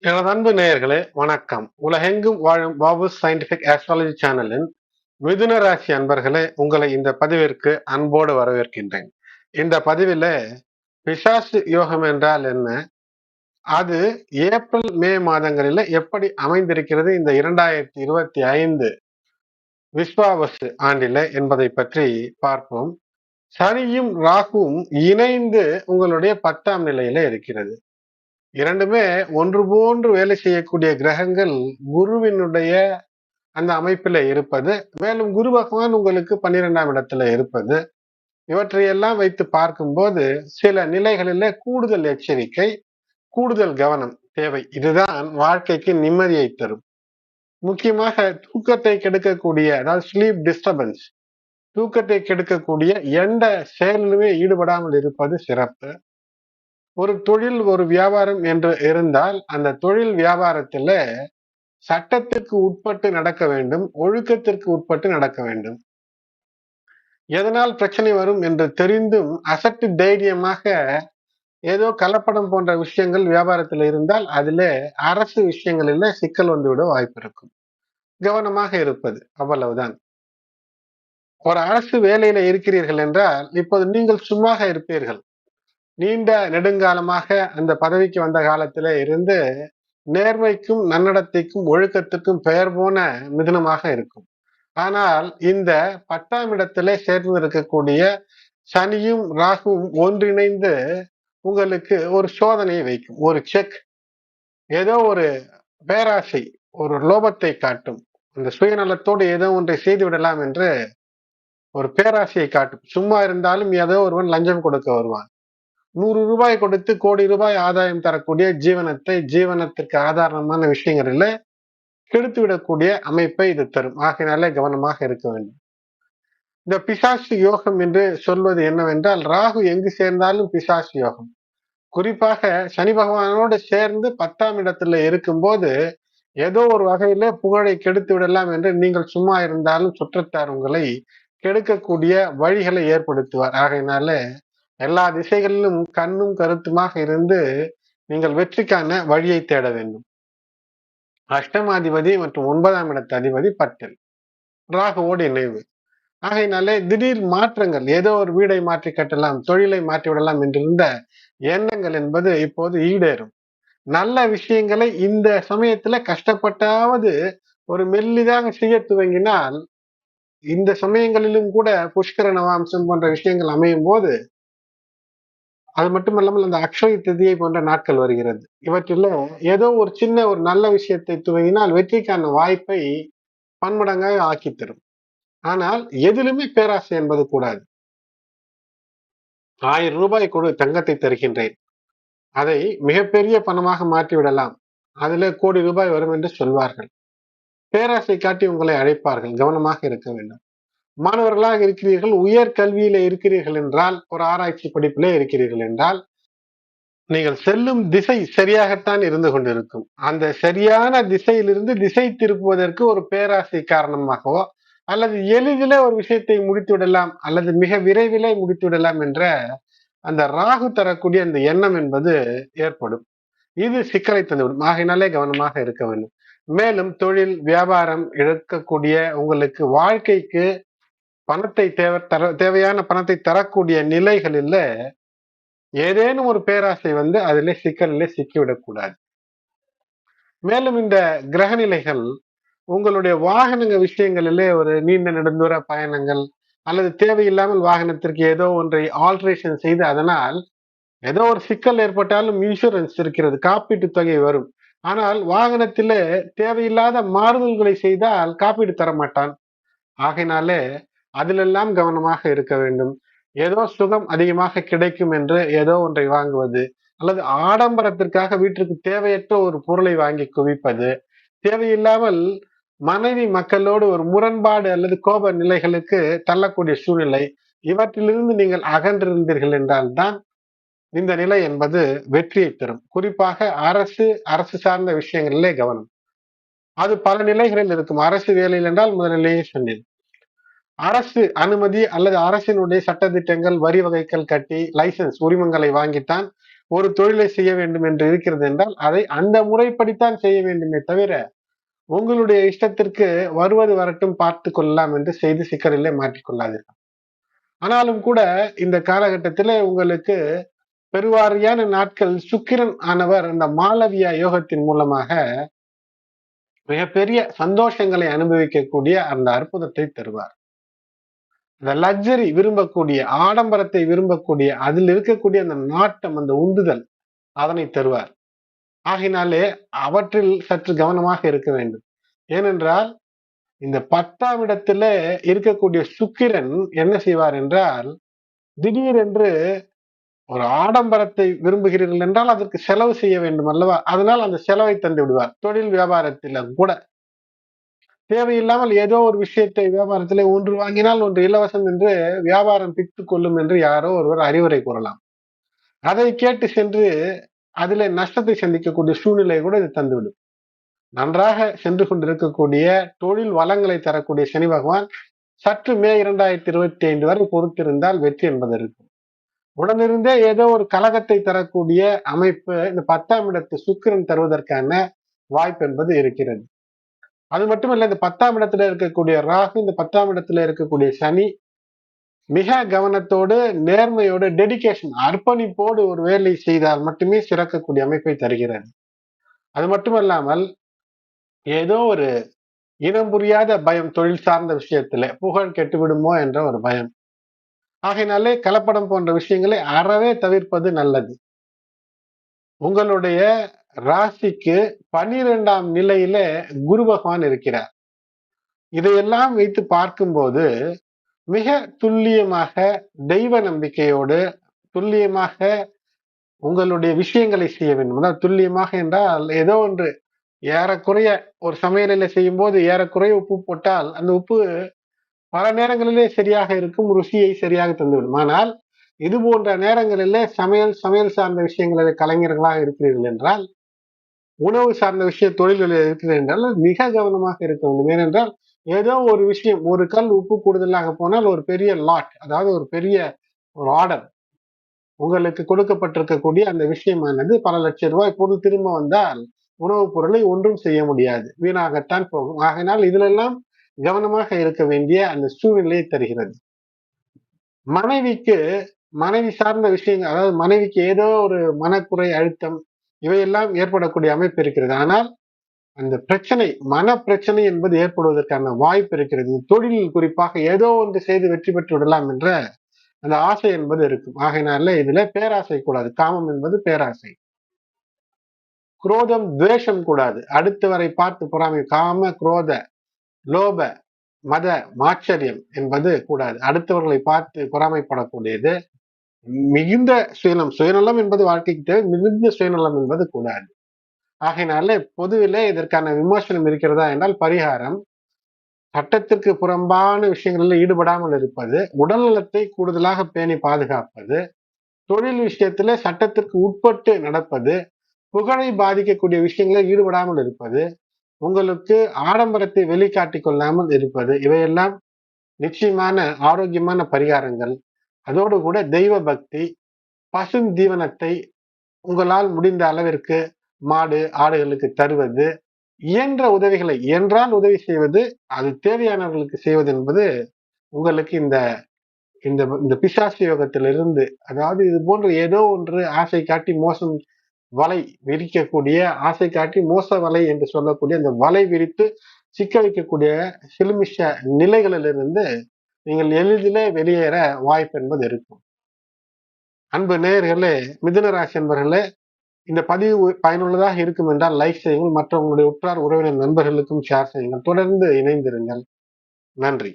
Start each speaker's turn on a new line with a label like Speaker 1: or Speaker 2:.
Speaker 1: எனது அன்பு நேயர்களே வணக்கம். உலகெங்கும் வாழும் பாபு சயின்டிபிக் ஆஸ்ட்ராலஜி சேனலின் மிதுன ராசி அன்பர்களே உங்களை இந்த பதிவிற்கு அன்போடு வரவேற்கின்றேன். இந்த பதிவில் பிசாசு யோகம் என்றால் என்ன? அது ஏப்ரல் மே மாதங்களில் எப்படி அமைந்திருக்கிறது? இந்த இரண்டாயிரத்தி இருபத்தி ஐந்து விஸ்வாவசு ஆண்டில என்பதை பற்றி பார்ப்போம். சனியும் ராகுவும் இணைந்து உங்களுடைய பத்தாம் நிலையில இருக்கிறது. இரண்டுமே ஒன்று போன்று வேலை செய்யக்கூடிய கிரகங்கள் குருவினுடைய அந்த அமைப்பில் இருப்பது மேலும் குரு பகவான் உங்களுக்கு பன்னிரெண்டாம் இடத்துல இருப்பது. இவற்றையெல்லாம் வைத்து பார்க்கும்போது சில நிலைகளில கூடுதல் எச்சரிக்கை கூடுதல் கவனம் தேவை. இதுதான் வாழ்க்கைக்கு நிம்மதியை தரும். முக்கியமாக தூக்கத்தை கெடுக்கக்கூடிய அதாவது ஸ்லீப் டிஸ்டர்பன்ஸ் தூக்கத்தை கெடுக்கக்கூடிய எந்த செயலிலுமே ஈடுபடாமல் இருப்பது சிறப்பு. ஒரு தொழில் ஒரு வியாபாரம் என்று இருந்தால் அந்த தொழில் வியாபாரத்துல சட்டத்திற்கு உட்பட்டு நடக்க வேண்டும் ஒழுக்கத்திற்கு உட்பட்டு நடக்க வேண்டும். எதனால் பிரச்சனை வரும் என்று தெரிந்தும் அசட்டு தைரியமாக ஏதோ கலப்படம் போன்ற விஷயங்கள் வியாபாரத்தில் இருந்தால் அதுல அரசு விஷயங்களில் சிக்கல் வந்துவிட வாய்ப்பு இருக்கும். கவனமாக இருப்பது அவ்வளவுதான். ஒரு அரசு வேலையில இருக்கிறீர்கள் என்றால் இப்போது நீங்கள் சும்மாக இருப்பீர்கள். நீண்ட நெடுங்காலமாக அந்த பதவிக்கு வந்த காலத்திலே இருந்து நேர்மைக்கும் நன்னடத்தைக்கும் ஒழுக்கத்துக்கும் பெயர் போன மிதனமாக இருக்கும். ஆனால் இந்த பத்தாம் இடத்திலே சேர்ந்து இருக்கக்கூடிய சனியும் ராகுவும் ஒன்றிணைந்து உங்களுக்கு ஒரு சோதனையை வைக்கும். ஒரு செக் ஏதோ ஒரு பேராசை ஒரு லோபத்தை காட்டும். அந்த சுயநலத்தோடு ஏதோ ஒன்றை செய்து விடலாம் என்று ஒரு பேராசையை காட்டும். சும்மா இருந்தாலும் ஏதோ ஒருவன் லஞ்சம் கொடுக்க வருவான். நூறு ரூபாய் கொடுத்து கோடி ரூபாய் ஆதாயம் தரக்கூடிய ஜீவனத்தை ஜீவனத்திற்கு ஆதாரமான விஷயங்களில் கெடுத்து விடக்கூடிய அமைப்பை இது தரும். ஆகையினாலே கவனமாக இருக்க வேண்டும். இந்த பிசாசு யோகம் என்று சொல்வது என்னவென்றால் ராகு எங்கு சேர்ந்தாலும் பிசாசு யோகம். குறிப்பாக சனி பகவானோடு சேர்ந்து பத்தாம் இடத்துல இருக்கும்போது ஏதோ ஒரு வகையில புகழை கெடுத்து விடலாம் என்று நீங்கள் சும்மா இருந்தாலும் சுற்றத்தார் உங்களை கெடுக்கக்கூடிய வழிகளை ஏற்படுத்துவார். ஆகையினால எல்லா திசைகளிலும் கண்ணும் கருத்துமாக இருந்து நீங்கள் வெற்றிக்கான வழியை தேட வேண்டும். அஷ்டமாதிபதி மற்றும் ஒன்பதாம் இடத்து அதிபதி பட்டில். ராகுவோடு இணைவு. ஆகையினாலே திடீர் மாற்றங்கள் ஏதோ ஒரு வீடை மாற்றி கட்டலாம் தொழிலை மாற்றி விடலாம் என்றிருந்த எண்ணங்கள் என்பது இப்போது ஈடேறும். நல்ல விஷயங்களை இந்த சமயத்துல கஷ்டப்பட்டாவது ஒரு மெல்லிதாக செய்ய துவங்கினால் இந்த சமயங்களிலும் கூட புஷ்கர நவாம்சம் போன்ற விஷயங்கள் அமையும் போது அது மட்டுமல்லாமல் அந்த அக்ஷய திதியை போன்ற நாட்கள் வருகிறது. இவற்றில் ஏதோ ஒரு சின்ன ஒரு நல்ல விஷயத்தை துவங்கினால் வெற்றிக்கான வாய்ப்பை பன்மடங்காக ஆக்கி தரும் ஆனால் எதிலுமே பேராசை என்பது கூடாது. ஆயிரம் ரூபாய் கொடு தங்கத்தை தருகின்றேன். அதை மிகப்பெரிய பணமாக மாற்றி விடலாம் அதுல கோடி ரூபாய் வரும் என்று சொல்வார்கள். பேராசை காட்டி உங்களை அழைப்பார்கள். கவனமாக இருக்க வேண்டும். மாணவர்களாக இருக்கிறீர்கள் உயர் கல்வியில இருக்கிறீர்கள் என்றால் ஒரு ஆராய்ச்சி படிப்பிலே இருக்கிறீர்கள் என்றால் நீங்கள் செல்லும் திசை சரியாகத்தான் இருந்து கொண்டிருக்கும். அந்த சரியான திசையிலிருந்து திசை திருப்புவதற்கு ஒரு பேராசை காரணமாகவோ அல்லது எளிதில ஒரு விஷயத்தை முடித்து விடலாம் அல்லது மிக விரைவிலே முடித்து விடலாம் என்ற அந்த ராகு தரக்கூடிய அந்த எண்ணம் என்பது ஏற்படும். இது சிக்கலை தந்துவிடும். ஆகையினாலே கவனமாக இருக்க வேண்டும். மேலும் தொழில் வியாபாரம் இழக்கக்கூடிய உங்களுக்கு வாழ்க்கைக்கு பணத்தை தேவை தர தேவையான பணத்தை தரக்கூடிய நிலைகளில் ஏதேனும் ஒரு பேராசை வந்து அதிலே சிக்கலிலே சிக்கிவிடக்கூடாது. மேலும் இந்த கிரக நிலைகள் உங்களுடைய வாகனங்க விஷயங்களிலே ஒரு நீண்ட நெடுந்தூர பயணங்கள் அல்லது தேவையில்லாமல் வாகனத்திற்கு ஏதோ ஒன்றை ஆல்ட்ரேஷன் செய்து அதனால் ஏதோ ஒரு சிக்கல் ஏற்பட்டாலும் இன்சூரன்ஸ் இருக்கிறது காப்பீட்டு தொகை வரும். ஆனால் வாகனத்திலே தேவையில்லாத மாறுதல்களை செய்தால் காப்பீடு தர மாட்டான் ஆகையினாலே அதிலெல்லாம் கவனமாக இருக்க வேண்டும். ஏதோ சுகம் அதிகமாக கிடைக்கும் என்று ஏதோ ஒன்றை வாங்குவது அல்லது ஆடம்பரத்திற்காக வீட்டிற்கு தேவையற்ற ஒரு பொருளை வாங்கி குவிப்பது தேவையில்லாமல் மனைவி மக்களோடு ஒரு முரண்பாடு அல்லது கோப நிலைகளுக்கு தள்ளக்கூடிய சூழ்நிலை இவற்றிலிருந்து நீங்கள் அகன்றிருந்தீர்கள் என்றால்தான் இந்த நிலை என்பது வெற்றியை தரும் குறிப்பாக அரசு அரசு சார்ந்த விஷயங்களிலே கவனம். அது பல நிலைகளில் இருக்கும். அரசு வேலையில் என்றால் முதலிலேயே சொன்னேன். அரசு அனுமதி அல்லது அரசினுடைய சட்டத்திட்டங்கள் வரி வகைகள் கட்டி லைசன்ஸ் உரிமங்களை வாங்கித்தான் ஒரு தொழிலை செய்ய வேண்டும் என்று இருக்கிறது என்றால் அதை அந்த முறைப்படித்தான் செய்ய வேண்டுமே தவிர உங்களுடைய இஷ்டத்திற்கு வருவது வரட்டும் பார்த்து கொள்ளலாம் என்று செய்து சிக்கலிலே மாற்றிக்கொள்ளாதீர்கள் ஆனாலும் கூட இந்த காலகட்டத்தில் உங்களுக்கு பெருவாரியான நாட்கள் சுக்கிரன் ஆனவர் இந்த மாளவியா யோகத்தின் மூலமாக மிகப்பெரிய சந்தோஷங்களை அனுபவிக்கக்கூடிய அந்த அற்புதத்தை தருவார். இந்த லக்ஸரி விரும்பக்கூடிய ஆடம்பரத்தை விரும்பக்கூடிய அதில் இருக்கக்கூடிய அந்த நாட்டம் அந்த உந்துதல் அதனை தருவார். ஆகினாலே அவற்றில் சற்று கவனமாக இருக்க வேண்டும். ஏனென்றால் இந்த பத்தாம் இடத்துல இருக்கக்கூடிய சுக்கிரன் என்ன செய்வார் என்றால் திடீரென்று ஒரு ஆடம்பரத்தை விரும்புகிறீர்கள் என்றால் அதற்கு செலவு செய்ய வேண்டும் அல்லவா? அதனால் அந்த செலவை தந்து விடுவார் தொழில் வியாபாரத்தில் கூட. தேவையில்லாமல் ஏதோ ஒரு விஷயத்தை வியாபாரத்திலே ஒன்று வாங்கினால் ஒன்று இலவசம் என்று வியாபாரம் பித்து கொள்ளும் என்று யாரோ ஒருவர் அறிவுரை கூறலாம். அதை கேட்டு சென்று அதில் நஷ்டத்தை சந்திக்கக்கூடிய சூழ்நிலை கூட இது தந்துவிடும். நன்றாக சென்று கொண்டிருக்கக்கூடிய தொழில் வளங்களை தரக்கூடிய சனி பகவான் சற்று மே இரண்டாயிரத்தி இருபத்தி ஐந்து வரை பொறுத்திருந்தால் வெற்றி என்பது இருக்கும். உடனிருந்தே ஏதோ ஒரு கழகத்தை தரக்கூடிய அமைப்பு இந்த பத்தாம் இடத்து சுக்கிரன் தருவதற்கான வாய்ப்பு என்பது இருக்கிறது. அது மட்டும் இல்லை இந்த பத்தாம் இடத்துல இருக்கக்கூடிய ராகு இந்த பத்தாம் இடத்துல இருக்கக்கூடிய சனி மிக கவனத்தோடு நேர்மையோடு டெடிகேஷன் அர்ப்பணிப்போடு ஒரு வேலை செய்தால் மட்டுமே சிறக்கக்கூடிய அமைப்பை தருகிறது. அது மட்டுமல்லாமல் ஏதோ ஒரு இனம் புரியாத பயம் தொழில் சார்ந்த விஷயத்துல புகழ் கெட்டுவிடுமோ என்ற ஒரு பயம். ஆகையினாலே கலப்படம் போன்ற விஷயங்களை அறவே தவிர்ப்பது நல்லது. உங்களுடைய ராசிக்கு பனிரெண்டாம் நிலையில குரு பகவான் இருக்கிறார். இதையெல்லாம் வைத்து பார்க்கும்போது மிக துல்லியமாக தெய்வ நம்பிக்கையோடு துல்லியமாக உங்களுடைய விஷயங்களை செய்ய வேண்டும். அதாவது துல்லியமாக என்றால் ஏதோ ஒன்று ஏறக்குறைய ஒரு சமையலில் செய்யும் போது ஏறக்குறைய உப்பு போட்டால் அந்த உப்பு பல நேரங்களிலே சரியாக இருக்கும் ருசியை சரியாக தந்துவிடும். ஆனால் இது போன்ற நேரங்களிலே சமையல் சமையல் சார்ந்த விஷயங்களில் கலைஞர்களாக இருக்கிறீர்கள் என்றால் உணவு சார்ந்த விஷய தொழில்கள் இருக்கிறது என்றால் மிக கவனமாக இருக்க வேண்டும். ஏனென்றால் ஏதோ ஒரு விஷயம் ஒரு கல் உப்பு கூடுதலாக போனால் ஒரு பெரிய லாட் அதாவது ஒரு பெரிய ஒரு ஆர்டர் உங்களுக்கு கொடுக்கப்பட்டிருக்கக்கூடிய அந்த விஷயமானது பல லட்சம் ரூபாய் பொருள் திரும்ப வந்தால் உணவுப் பொருளை ஒன்றும் செய்ய முடியாது. வீணாகத்தான் போகும். ஆகையினால் இதிலெல்லாம் கவனமாக இருக்க வேண்டிய அந்த சூழ்நிலையை தருகிறது. மனைவிக்கு மனைவி சார்ந்த விஷயங்கள் அதாவது மனைவிக்கு ஏதோ ஒரு மனக்குறை அழுத்தம் இவையெல்லாம் ஏற்படக்கூடிய அமைப்பு இருக்கிறது. ஆனால் அந்த பிரச்சனை மன பிரச்சனை என்பது ஏற்படுவதற்கான வாய்ப்பு இருக்கிறது. தொழிலில் குறிப்பாக ஏதோ ஒன்று செய்து வெற்றி பெற்று விடலாம் என்ற அந்த ஆசை என்பது இருக்கும். ஆகையினால இதுல பேராசை கூடாது. காமம் என்பது பேராசை. குரோதம் துவேஷம் கூடாது. அடுத்தவரை பார்த்து பொறாமை காம குரோத லோப மத மாச்சரியம் என்பது கூடாது. அடுத்தவர்களை பார்த்து பொறாமைப்படக்கூடியது மிகுந்த சுயநலம் சுயநலம் என்பது வாழ்க்கைக்கு தேவை மிகுந்த சுயநலம் என்பது கூடாது. ஆகையினால பொதுவிலே இதற்கான விமர்சனம் இருக்கிறதா என்றால் பரிகாரம் சட்டத்திற்கு புறம்பான விஷயங்களில் ஈடுபடாமல் இருப்பது உடல் நலத்தை கூடுதலாக பேணி பாதுகாப்பது தொழில் விஷயத்துல சட்டத்திற்கு உட்பட்டு நடப்பது புகழை பாதிக்கக்கூடிய விஷயங்களில் ஈடுபடாமல் இருப்பது உங்களுக்கு ஆடம்பரத்தை வெளிக்காட்டி கொள்ளாமல் இருப்பது இவையெல்லாம் நிச்சயமான ஆரோக்கியமான பரிகாரங்கள். அதோடு கூட தெய்வ பக்தி பசும் தீவனத்தை உங்களால் முடிந்த அளவிற்கு மாடு ஆடுகளுக்கு தருவது இயன்ற உதவிகளை என்றால் உதவி செய்வது அது தேவையானவர்களுக்கு செய்வது என்பது உங்களுக்கு இந்த இந்த இந்த பிசாசு யோகத்திலிருந்து அதாவது இது போன்ற ஏதோ ஒன்று ஆசை காட்டி மோசம் வலை விரிக்கக்கூடிய ஆசை காட்டி மோச வலை என்று சொல்லக்கூடிய அந்த வலை விரித்து சிக்க வைக்கக்கூடிய சிலுமிஷ நிலைகளிலிருந்து நீங்கள் எளிதிலே வெளியேற வாய்ப்பு என்பது இருக்கும். அன்பு நேயர்களே மிதுன ராசி என்பர்களே இந்த பதிவு பயனுள்ளதாக இருக்கும் என்றால் லைக் செய்யுங்கள். மற்ற உங்களுடைய உற்றார் உறவினர் நண்பர்களுக்கும் ஷேர் செய்யுங்கள். தொடர்ந்து இணைந்திருங்கள். நன்றி.